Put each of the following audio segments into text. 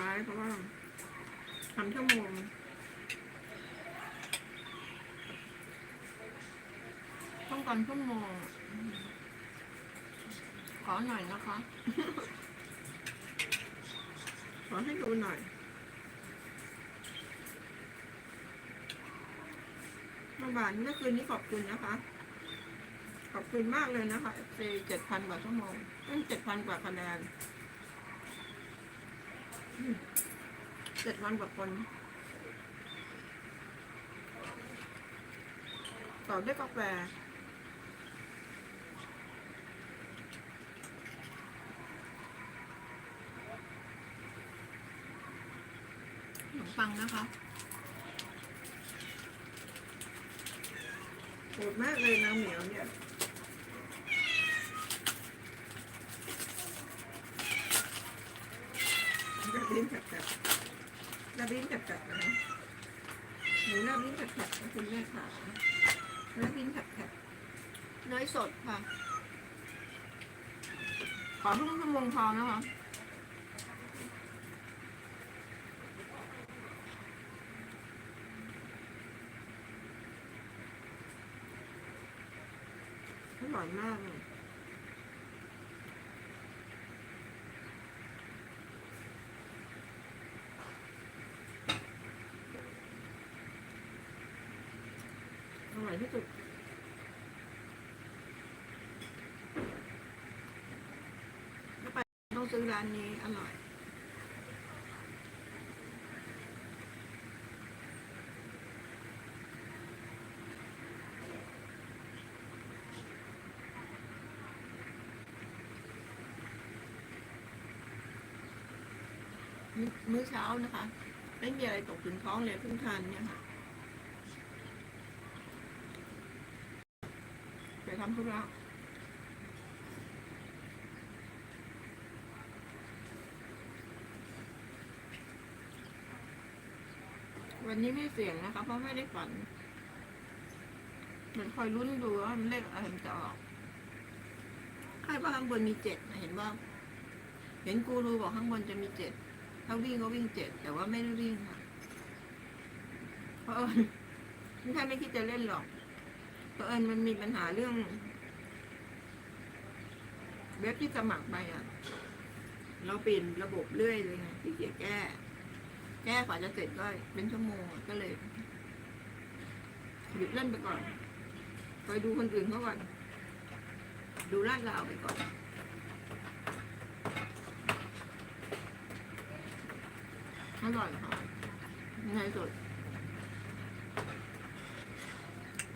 ว้เพราะว่าทำชั่วโมงต้องการชั่วโมงขอหน่อยนะคะ ขอให้ดูหน่อยเมื่อวานเมื่อคืนนี้ขอบคุณนะคะ ขอบคุณมากเลยนะคะเจ็ดพันกว่าชั่วโมงเจ็ดพันกว่าคะแนน เจ็ดพันกว่าคนต่อด้วยกาแฟขนมปังนะคะโหดมากเลยน้ำเหนียวเนี่ย ลิ้นแผลบๆลาบลิ้นแผลบๆนะหนูลาบลิ้นแผลบๆนะคุณแม่ค่ะลิ้นแผลบๆเนยสดค่ะ ขอเพิ่งชั่วโมงพอนะคะอร่อยมากเลย อร่อยที่สุดถ้าไปต้องซื้อร้านนี้อร่อยมื้อมื้อเช้านะคะ ไม่มีอะไรตกถึงท้องเลยเพิ่งทานเนี่ยค่ะ ไป ทำธุระวันนี้ไม่เสี่ยงนะคะเพราะไม่ได้ฝันเหมือนคอยลุ้นดูว่ามันเลขอะไรมันจะออกคาดว่าข้างบนมีเจ็ดเห็นว่า เห็นกูรูบอกข้างบนจะมีเจ็ดถ้าวิ่งก็วิ่งเจ็ดแต่ว่าไม่ได้วิ่งค่ะเพราะเออไม่ใช่ไม่คิดจะเล่นหรอก เพราะเอิญมันมีปัญหาเรื่อง เว็บที่สมัครไปอะ เราเปลี่ยนระบบเรื่อยเลยไงที่เกียจแก้ แก้กว่าจะเสร็จก็เป็นชั่วโมงก็เลยหยุดเล่นไปก่อนคอยดูคนอื่นเขาก่อน ดูลาดราวไปก่อนอร่อยค่ะง่ายสุด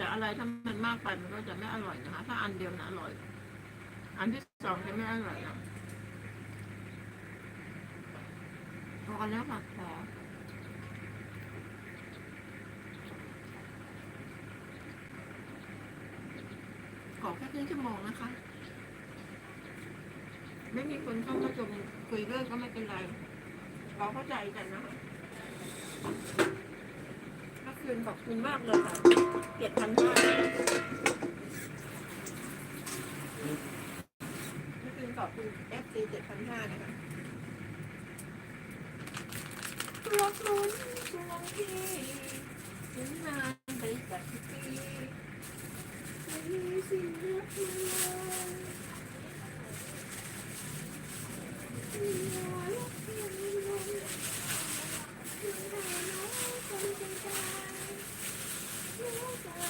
แต่อะไรถ้ามันมากไปมันก็จะไม่อร่อยนะคะ ถ้าอันเดียวนะอร่อย อันที่สองจะไม่อร่อยนะพอแล้วค่ะพอขอแค่ครึ่งชั่วโมงนะคะ ไม่มีคนเข้ามาชมคุยด้วยก็ไม่เป็นไร เราเข้าใจกันนะคะ คืนขอบคุณมากเลยค่ะเจ็ดพันห้าคืนขอบคุณ FC เจ็ดพันห้านะคะรักลุ้นดวงพี่ถึงนานไปจากปีไม่มีสิ่งเลือเมืองมีน้อยเพียงลมถึงแม่น้องคนเป็นใจรู้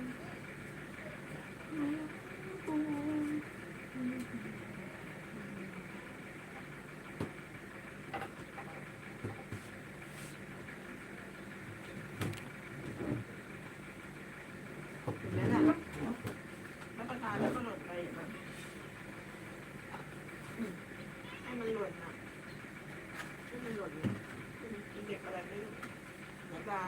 นอะที่มันหล่นอยู่เป็นเด็กอะไรไม่รู้เสียดา